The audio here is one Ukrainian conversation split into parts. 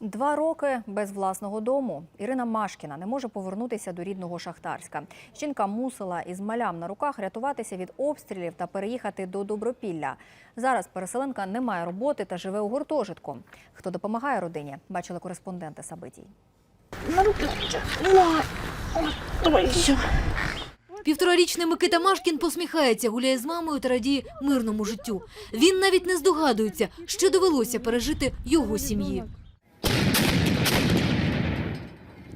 Два роки без власного дому. Ірина Машкіна не може повернутися до рідного Шахтарська. Жінка мусила із малям на руках рятуватися від обстрілів та переїхати до Добропілля. Зараз переселенка не має роботи та живе у гуртожитку. Хто допомагає родині, бачили кореспонденти Сабитій. На руки. Півторарічний Микита Машкін посміхається, гуляє з мамою та радіє мирному життю. Він навіть не здогадується, що довелося пережити його сім'ї.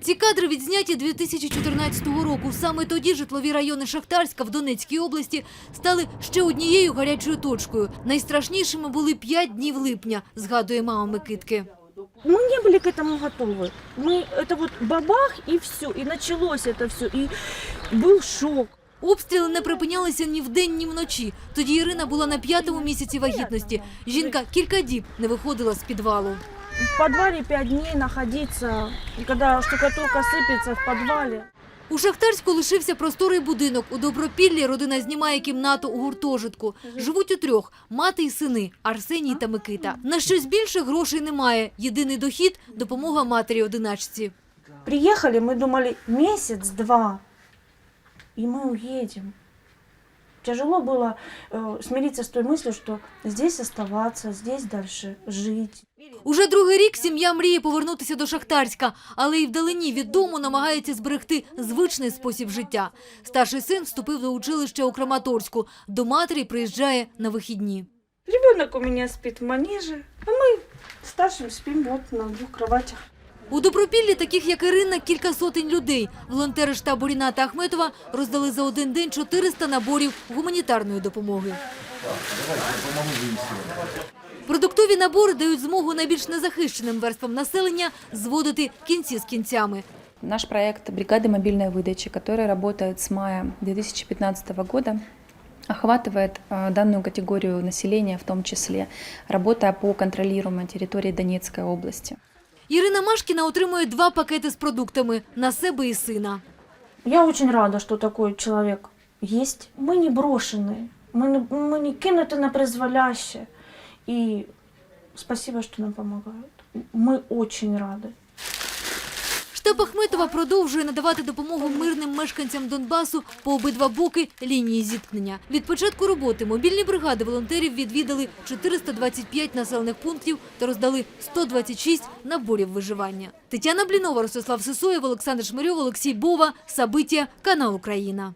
Ці кадри відзняті 2014 року. Саме тоді житлові райони Шахтарська в Донецькій області стали ще однією гарячою точкою. Найстрашнішими були п'ять днів липня, згадує мама Микитки. Мы не были к этому готовы. Мы, это вот бабах и все, и началось это все, и был шок. Обстріли не припинялися ні вдень, ні вночі. Тоді Ірина була на п'ятому місяці вагітності. Жінка кілька діб не виходила з підвалу. В подвале пять дней находиться, и когда штукатурка сыпется в подвале. У Шахтарську лишився просторий будинок. У Добропіллі родина знімає кімнату у гуртожитку. Живуть у трьох – мати і сини – Арсеній та Микита. На щось більше грошей немає. Єдиний дохід – допомога матері-одиначці. Приехали, мы думали, месяц-два, и мы уедем. Тяжело было э, смириться с той мыслью, что здесь оставаться, здесь дальше жить. Уже другий рік сім'я мріє повернутися до Шахтарська, але й вдалині від дому намагається зберегти звичний спосіб життя. Старший син вступив до училища у Краматорську. До матері приїжджає на вихідні. Ребенок у меня спит в манеже, а мы с старшим спим вот на двух кроватях. У Добропіллі таких, як Ірина, кілька сотень людей. Волонтери штабу Ріната Ахметова роздали за один день 400 наборів гуманітарної допомоги. Продуктові набори дають змогу найбільш незахищеним верствам населення зводити кінці з кінцями. Наш проект «Бригады мобильной выдачи», который работает с мая 2015 года, охватывает э, данную категорию населения, в том числе работая по контролируемой территории Донецкой области. Ірина Машкіна отримує два пакети з продуктами на себе і сина. Я очень рада, что такой человек есть. Мы не брошены, мы не, мы не кинуты на произволяще. И спасибо, что нам помогают. Мы очень рады. Штаб Ахметова продовжує надавати допомогу мирним мешканцям Донбасу по обидва боки лінії зіткнення. Від початку роботи мобільні бригади волонтерів відвідали 425 населених пунктів та роздали 126 наборів виживання. Тетяна Блінова, Ростислав Сисоєв, Олександр Шмирьов, Олексій Бова, Сабиття, канал Україна.